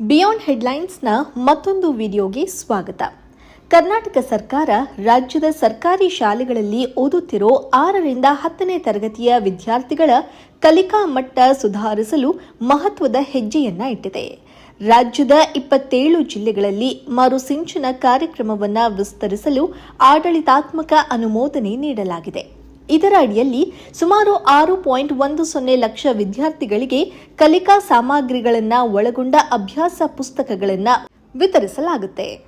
Beyond ಹೆಡ್ಲೈನ್ಸ್ನ ಮತ್ತೊಂದು ವಿಡಿಯೋಗೆ ಸ್ವಾಗತ. ಕರ್ನಾಟಕ ಸರ್ಕಾರ ರಾಜ್ಯದ ಸರ್ಕಾರಿ ಶಾಲೆಗಳಲ್ಲಿ ಓದುತ್ತಿರೋ ಆರರಿಂದ ಹತ್ತನೇ ತರಗತಿಯ ವಿದ್ಯಾರ್ಥಿಗಳ ಕಲಿಕಾ ಮಟ್ಟ ಸುಧಾರಿಸಲು ಮಹತ್ವದ ಹೆಜ್ಜೆಯನ್ನ ಇಟ್ಟಿದೆ. ರಾಜ್ಯದ ಇಪ್ಪತ್ತೇಳು ಜಿಲ್ಲೆಗಳಲ್ಲಿ ಮರುಸಿಂಚನ ಕಾರ್ಯಕ್ರಮವನ್ನು ವಿಸ್ತರಿಸಲು ಆಡಳಿತಾತ್ಮಕ ಅನುಮೋದನೆ ನೀಡಲಾಗಿದೆ. ಇದರ ಅಡಿಯಲ್ಲಿ ಸುಮಾರು ಆರು ಪಾಯಿಂಟ್ ಒಂದು ಸೊನ್ನೆ ಲಕ್ಷ ವಿದ್ಯಾರ್ಥಿಗಳಿಗೆ ಕಲಿಕಾ ಸಾಮಗ್ರಿಗಳನ್ನು ಒಳಗೊಂಡ ಅಭ್ಯಾಸ ಪುಸ್ತಕಗಳನ್ನು ವಿತರಿಸಲಾಗುತ್ತೆ.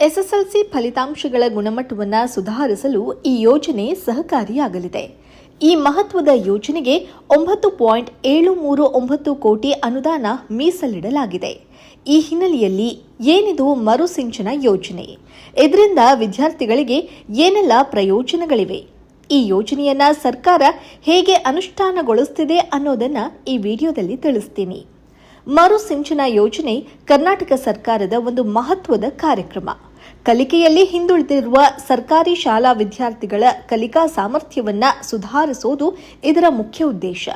ಎಸ್ಎಸ್ಎಲ್ಸಿ ಫಲಿತಾಂಶಗಳ ಗುಣಮಟ್ಟವನ್ನು ಸುಧಾರಿಸಲು ಈ ಯೋಜನೆ ಸಹಕಾರಿಯಾಗಲಿದೆ. ಈ ಮಹತ್ವದ ಯೋಜನೆಗೆ ಒಂಬತ್ತು ಪಾಯಿಂಟ್ ಏಳು ಮೂರು ಒಂಬತ್ತು ಕೋಟಿ ಅನುದಾನ ಮೀಸಲಿಡಲಾಗಿದೆ. ಈ ಹಿನ್ನೆಲೆಯಲ್ಲಿ ಏನಿದು ಮರುಸಿಂಚನ ಯೋಜನೆ? ಇದರಿಂದ ವಿದ್ಯಾರ್ಥಿಗಳಿಗೆ ಏನೆಲ್ಲ ಪ್ರಯೋಜನಗಳಿವೆ? ಈ ಯೋಜನೆಯನ್ನ ಸರ್ಕಾರ ಹೇಗೆ ಅನುಷ್ಠಾನಗೊಳಿಸುತ್ತಿದೆ ಅನ್ನೋದನ್ನ ಈ ವಿಡಿಯೋದಲ್ಲಿ ತಿಳಿಸ್ತೀನಿ. ಮರುಸಿಂಚನ ಯೋಜನೆ ಕರ್ನಾಟಕ ಸರ್ಕಾರದ ಒಂದು ಮಹತ್ವದ ಕಾರ್ಯಕ್ರಮ. ಕಲಿಕೆಯಲ್ಲಿ ಹಿಂದುಳಿದಿರುವ ಸರ್ಕಾರಿ ಶಾಲಾ ವಿದ್ಯಾರ್ಥಿಗಳ ಕಲಿಕಾ ಸಾಮರ್ಥ್ಯವನ್ನ ಸುಧಾರಿಸುವುದು ಇದರ ಮುಖ್ಯ ಉದ್ದೇಶ.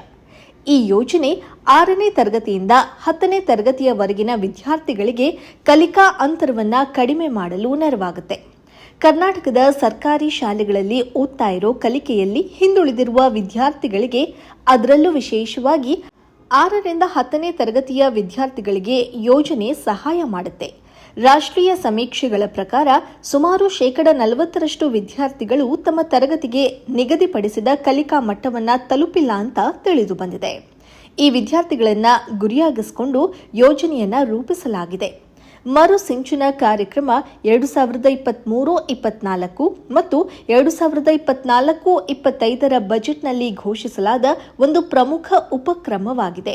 ಈ ಯೋಜನೆ ಆರನೇ ತರಗತಿಯಿಂದ ಹತ್ತನೇ ತರಗತಿಯವರೆಗಿನ ವಿದ್ಯಾರ್ಥಿಗಳಿಗೆ ಕಲಿಕಾ ಅಂತರವನ್ನ ಕಡಿಮೆ ಮಾಡಲು ನೆರವಾಗುತ್ತೆ. ಕರ್ನಾಟಕದ ಸರ್ಕಾರಿ ಶಾಲೆಗಳಲ್ಲಿ ಓದ್ತಾ ಇರೋ ಕಲಿಕೆಯಲ್ಲಿ ಹಿಂದುಳಿದಿರುವ ವಿದ್ಯಾರ್ಥಿಗಳಿಗೆ ಅದರಲ್ಲೂ ವಿಶೇಷವಾಗಿ ಆರರಿಂದ ಹತ್ತನೇ ತರಗತಿಯ ವಿದ್ಯಾರ್ಥಿಗಳಿಗೆ ಯೋಜನೆ ಸಹಾಯ ಮಾಡುತ್ತೆ. ರಾಷ್ಟ್ರೀಯ ಸಮೀಕ್ಷೆಗಳ ಪ್ರಕಾರ ಸುಮಾರು ಶೇಕಡ ನಲವತ್ತರಷ್ಟು ವಿದ್ಯಾರ್ಥಿಗಳು ತಮ್ಮ ತರಗತಿಗೆ ನಿಗದಿಪಡಿಸಿದ ಕಲಿಕಾ ಮಟ್ಟವನ್ನು ತಲುಪಿಲ್ಲ ಅಂತ ತಿಳಿದು ಬಂದಿದೆ. ಈ ವಿದ್ಯಾರ್ಥಿಗಳನ್ನು ಗುರಿಯಾಗಿಸಿಕೊಂಡು ಯೋಜನೆಯನ್ನ ರೂಪಿಸಲಾಗಿದೆ. ಮರು ಸಿಂಚನ ಕಾರ್ಯಕ್ರಮ ಎರಡು ಸಾವಿರದ ಇಪ್ಪತ್ತ್ಮೂರು ಇಪ್ಪತ್ನಾಲ್ಕು ಮತ್ತು ಎರಡು ಸಾವಿರದ ಇಪ್ಪತ್ನಾಲ್ಕು, ಇಪ್ಪತ್ತೈದರ ಬಜೆಟ್ನಲ್ಲಿ ಘೋಷಿಸಲಾದ ಒಂದು ಪ್ರಮುಖ ಉಪಕ್ರಮವಾಗಿದೆ.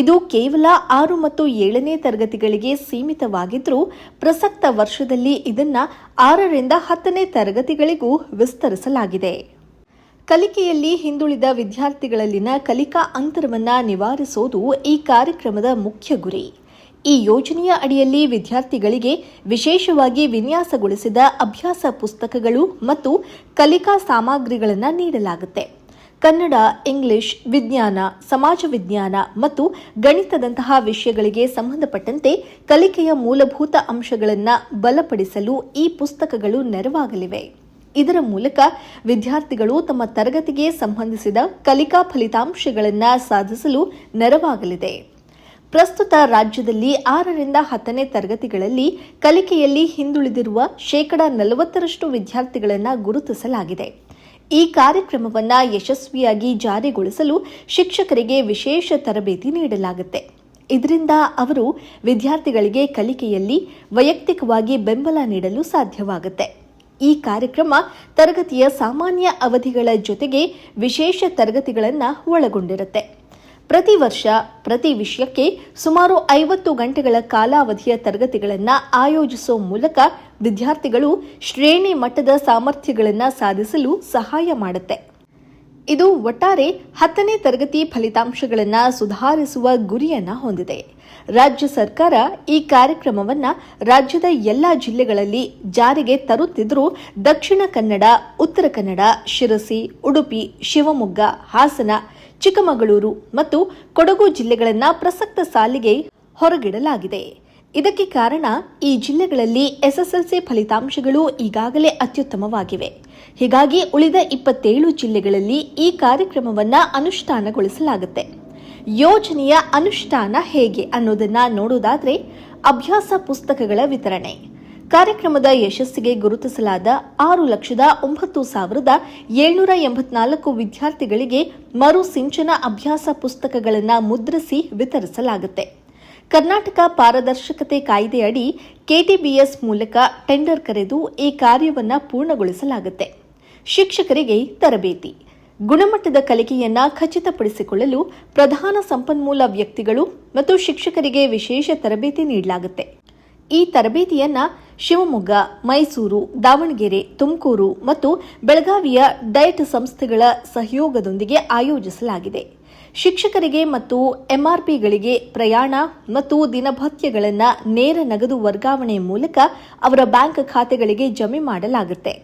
ಇದು ಕೇವಲ ಆರು ಮತ್ತು ಏಳನೇ ತರಗತಿಗಳಿಗೆ ಸೀಮಿತವಾಗಿದ್ದರೂ ಪ್ರಸಕ್ತ ವರ್ಷದಲ್ಲಿ ಇದನ್ನು ಆರರಿಂದ ಹತ್ತನೇ ತರಗತಿಗಳಿಗೂ ವಿಸ್ತರಿಸಲಾಗಿದೆ. ಕಲಿಕೆಯಲ್ಲಿ ಹಿಂದುಳಿದ ವಿದ್ಯಾರ್ಥಿಗಳಲ್ಲಿನ ಕಲಿಕಾ ಅಂತರವನ್ನು ನಿವಾರಿಸೋದು ಈ ಕಾರ್ಯಕ್ರಮದ ಮುಖ್ಯ ಗುರಿ. ಈ ಯೋಜನೆಯ ಅಡಿಯಲ್ಲಿ ವಿದ್ಯಾರ್ಥಿಗಳಿಗೆ ವಿಶೇಷವಾಗಿ ವಿನ್ಯಾಸಗೊಳಿಸಿದ ಅಭ್ಯಾಸ ಪುಸ್ತಕಗಳು ಮತ್ತು ಕಲಿಕಾ ಸಾಮಗ್ರಿಗಳನ್ನು ನೀಡಲಾಗುತ್ತೆ. ಕನ್ನಡ, ಇಂಗ್ಲಿಷ್, ವಿಜ್ಞಾನ, ಸಮಾಜ ವಿಜ್ಞಾನ ಮತ್ತು ಗಣಿತದಂತಹ ವಿಷಯಗಳಿಗೆ ಸಂಬಂಧಪಟ್ಟಂತೆ ಕಲಿಕೆಯ ಮೂಲಭೂತ ಅಂಶಗಳನ್ನು ಬಲಪಡಿಸಲು ಈ ಪುಸ್ತಕಗಳು ನೆರವಾಗಲಿವೆ. ಇದರ ಮೂಲಕ ವಿದ್ಯಾರ್ಥಿಗಳು ತಮ್ಮ ತರಗತಿಗೆ ಸಂಬಂಧಿಸಿದ ಕಲಿಕಾ ಫಲಿತಾಂಶಗಳನ್ನು ಸಾಧಿಸಲು ನೆರವಾಗಲಿದೆ. ಪ್ರಸ್ತುತ ರಾಜ್ಯದಲ್ಲಿ ಆರರಿಂದ ಹತ್ತನೇ ತರಗತಿಗಳಲ್ಲಿ ಕಲಿಕೆಯಲ್ಲಿ ಹಿಂದುಳಿದಿರುವ ಶೇಕಡ ನಲವತ್ತರಷ್ಟು ವಿದ್ಯಾರ್ಥಿಗಳನ್ನು ಗುರುತಿಸಲಾಗಿದೆ. ಈ ಕಾರ್ಯಕ್ರಮವನ್ನು ಯಶಸ್ವಿಯಾಗಿ ಜಾರಿಗೊಳಿಸಲು ಶಿಕ್ಷಕರಿಗೆ ವಿಶೇಷ ತರಬೇತಿ ನೀಡಲಾಗುತ್ತೆ. ಇದರಿಂದ ಅವರು ವಿದ್ಯಾರ್ಥಿಗಳಿಗೆ ಕಲಿಕೆಯಲ್ಲಿ ವೈಯಕ್ತಿಕವಾಗಿ ಬೆಂಬಲ ನೀಡಲು ಸಾಧ್ಯವಾಗುತ್ತೆ. ಈ ಕಾರ್ಯಕ್ರಮ ತರಗತಿಯ ಸಾಮಾನ್ಯ ಅವಧಿಗಳ ಜೊತೆಗೆ ವಿಶೇಷ ತರಗತಿಗಳನ್ನು ಒಳಗೊಂಡಿರುತ್ತೆ. ಪ್ರತಿ ವರ್ಷ, ಪ್ರತಿ ವಿಷಯಕ್ಕೆ ಸುಮಾರು ಐವತ್ತು ಗಂಟೆಗಳ ಕಾಲಾವಧಿಯ ತರಗತಿಗಳನ್ನು ಆಯೋಜಿಸುವ ಮೂಲಕ ವಿದ್ಯಾರ್ಥಿಗಳು ಶ್ರೇಣಿ ಮಟ್ಟದ ಸಾಮರ್ಥ್ಯಗಳನ್ನು ಸಾಧಿಸಲು ಸಹಾಯ ಮಾಡುತ್ತೆ. ಇದು ಒಟ್ಟಾರೆ ಹತ್ತನೇ ತರಗತಿ ಫಲಿತಾಂಶಗಳನ್ನು ಸುಧಾರಿಸುವ ಗುರಿಯನ್ನು ಹೊಂದಿದೆ. ರಾಜ್ಯ ಸರ್ಕಾರ ಈ ಕಾರ್ಯಕ್ರಮವನ್ನ ರಾಜ್ಯದ ಎಲ್ಲ ಜಿಲ್ಲೆಗಳಲ್ಲಿ ಜಾರಿಗೆ ತರುತ್ತಿದ್ದರೂ ದಕ್ಷಿಣ ಕನ್ನಡ, ಉತ್ತರ ಕನ್ನಡ, ಶಿರಸಿ, ಉಡುಪಿ, ಶಿವಮೊಗ್ಗ, ಹಾಸನ ಚಿಕ್ಕಮಗಳೂರು ಮತ್ತು ಕೊಡಗು ಜಿಲ್ಲೆಗಳನ್ನು ಪ್ರಸಕ್ತ ಸಾಲಿಗೆ ಹೊರಗಿಡಲಾಗಿದೆ. ಇದಕ್ಕೆ ಕಾರಣ ಈ ಜಿಲ್ಲೆಗಳಲ್ಲಿ ಎಸ್ಎಸ್ಎಲ್ಸಿ ಫಲಿತಾಂಶಗಳು ಈಗಾಗಲೇ ಅತ್ಯುತ್ತಮವಾಗಿವೆ. ಹೀಗಾಗಿ ಉಳಿದ ಇಪ್ಪತ್ತೇಳು ಜಿಲ್ಲೆಗಳಲ್ಲಿ ಈ ಕಾರ್ಯಕ್ರಮವನ್ನು ಅನುಷ್ಠಾನಗೊಳಿಸಲಾಗುತ್ತೆ. ಯೋಜನೆಯ ಅನುಷ್ಠಾನ ಹೇಗೆ ಅನ್ನೋದನ್ನ ನೋಡೋದಾದ್ರೆ ಅಭ್ಯಾಸ ಪುಸ್ತಕಗಳ ವಿತರಣೆ. ಕಾರ್ಯಕ್ರಮದ ಯಶಸ್ಸಿಗೆ ಗುರುತಿಸಲಾದ ಆರು ಲಕ್ಷದ ಒಂಬತ್ತು ಸಾವಿರದ ಏಳ್ನೂರ ಎಂಬತ್ನಾಲ್ಕು ವಿದ್ಯಾರ್ಥಿಗಳಿಗೆ ಮರು ಸಿಂಚನ ಅಭ್ಯಾಸ ಪುಸ್ತಕಗಳನ್ನು ಮುದ್ರಿಸಿ ವಿತರಿಸಲಾಗುತ್ತೆ. ಕರ್ನಾಟಕ ಪಾರದರ್ಶಕತೆ ಕಾಯ್ದೆಯಡಿ ಕೆಟಿಬಿಎಸ್ ಮೂಲಕ ಟೆಂಡರ್ ಕರೆದು ಈ ಕಾರ್ಯವನ್ನು ಪೂರ್ಣಗೊಳಿಸಲಾಗುತ್ತೆ. ಶಿಕ್ಷಕರಿಗೆ ತರಬೇತಿ. ಗುಣಮಟ್ಟದ ಕಲಿಕೆಯನ್ನು ಖಚಿತಪಡಿಸಿಕೊಳ್ಳಲು ಪ್ರಧಾನ ಸಂಪನ್ಮೂಲ ವ್ಯಕ್ತಿಗಳು ಮತ್ತು ಶಿಕ್ಷಕರಿಗೆ ವಿಶೇಷ ತರಬೇತಿ ನೀಡಲಾಗುತ್ತೆ. ಈ ತರಬೇತಿಯನ್ನ ಶಿವಮೊಗ್ಗ, ಮೈಸೂರು, ದಾವಣಗೆರೆ, ತುಮಕೂರು ಮತ್ತು ಬೆಳಗಾವಿಯ ಡಯಟ್ ಸಂಸ್ಥೆಗಳ ಸಹಯೋಗದೊಂದಿಗೆ ಆಯೋಜಿಸಲಾಗಿದೆ. ಶಿಕ್ಷಕರಿಗೆ ಮತ್ತು ಎಂಆರ್ಪಿಗಳಿಗೆ ಪ್ರಯಾಣ ಮತ್ತು ದಿನಭತ್ಯಗಳನ್ನು ನೇರ ನಗದು ವರ್ಗಾವಣೆ ಮೂಲಕ ಅವರ ಬ್ಯಾಂಕ್ ಖಾತೆಗಳಿಗೆ ಜಮೆ ಮಾಡಲಾಗುತ್ತೆ.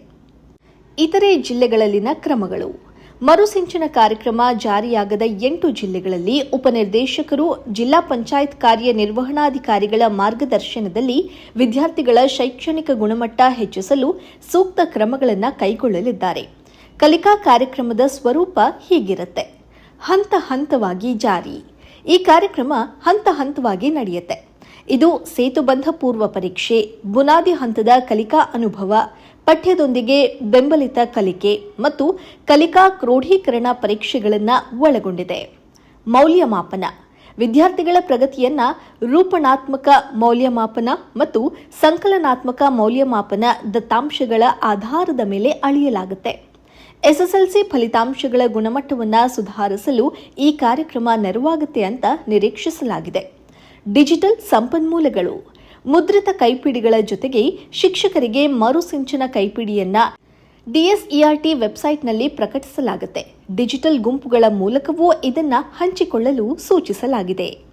ಇತರೆ ಜಿಲ್ಲೆಗಳಲ್ಲಿನ ಕ್ರಮಗಳು. ಮರುಸಿಂಚನ ಕಾರ್ಯಕ್ರಮ ಜಾರಿಯಾಗದ ಎಂಟು ಜಿಲ್ಲೆಗಳಲ್ಲಿ ಉಪನಿರ್ದೇಶಕರು, ಜಿಲ್ಲಾ ಪಂಚಾಯತ್ ಕಾರ್ಯನಿರ್ವಹಣಾಧಿಕಾರಿಗಳ ಮಾರ್ಗದರ್ಶನದಲ್ಲಿ ವಿದ್ಯಾರ್ಥಿಗಳ ಶೈಕ್ಷಣಿಕ ಗುಣಮಟ್ಟ ಹೆಚ್ಚಿಸಲು ಸೂಕ್ತ ಕ್ರಮಗಳನ್ನು ಕೈಗೊಳ್ಳಲಿದ್ದಾರೆ. ಕಲಿಕಾ ಕಾರ್ಯಕ್ರಮದ ಸ್ವರೂಪ ಹೀಗಿರುತ್ತೆ. ಹಂತ ಹಂತವಾಗಿ ಜಾರಿ. ಈ ಕಾರ್ಯಕ್ರಮ ಹಂತ ಹಂತವಾಗಿ ನಡೆಯುತ್ತೆ. ಇದು ಸೇತುಬಂಧ ಪೂರ್ವ ಪರೀಕ್ಷೆ, ಬುನಾದಿ ಹಂತದ ಕಲಿಕಾ ಅನುಭವ ಪಠ್ಯದೊಂದಿಗೆ ಬೆಂಬಲಿತ ಕಲಿಕೆ ಮತ್ತು ಕಲಿಕಾ ಕ್ರೋಢೀಕರಣ ಪರೀಕ್ಷೆಗಳನ್ನು ಒಳಗೊಂಡಿದೆ. ಮೌಲ್ಯಮಾಪನ. ವಿದ್ಯಾರ್ಥಿಗಳ ಪ್ರಗತಿಯನ್ನ ರೂಪಣಾತ್ಮಕ ಮೌಲ್ಯಮಾಪನ ಮತ್ತು ಸಂಕಲನಾತ್ಮಕ ಮೌಲ್ಯಮಾಪನ ದತ್ತಾಂಶಗಳ ಆಧಾರದ ಮೇಲೆ ಅಳೆಯಲಾಗುತ್ತೆ. ಎಸ್ಎಸ್ಎಲ್ಸಿ ಫಲಿತಾಂಶಗಳ ಗುಣಮಟ್ಟವನ್ನು ಸುಧಾರಿಸಲು ಈ ಕಾರ್ಯಕ್ರಮ ನೆರವಾಗುತ್ತೆ ಅಂತ ನಿರೀಕ್ಷಿಸಲಾಗಿದೆ. ಡಿಜಿಟಲ್ ಸಂಪನ್ಮೂಲಗಳು. ಮುದ್ರಿತ ಕೈಪಿಡಿಗಳ ಜೊತೆಗೆ ಶಿಕ್ಷಕರಿಗೆ ಮರುಸಿಂಚನ ಕೈಪಿಡಿಯನ್ನ ಡಿಎಸ್ಇಆರ್ಟಿ ವೆಬ್ಸೈಟ್ನಲ್ಲಿ ಪ್ರಕಟಿಸಲಾಗುತ್ತೆ. ಡಿಜಿಟಲ್ ಗುಂಪುಗಳ ಮೂಲಕವೂ ಇದನ್ನ ಹಂಚಿಕೊಳ್ಳಲು ಸೂಚಿಸಲಾಗಿದೆ.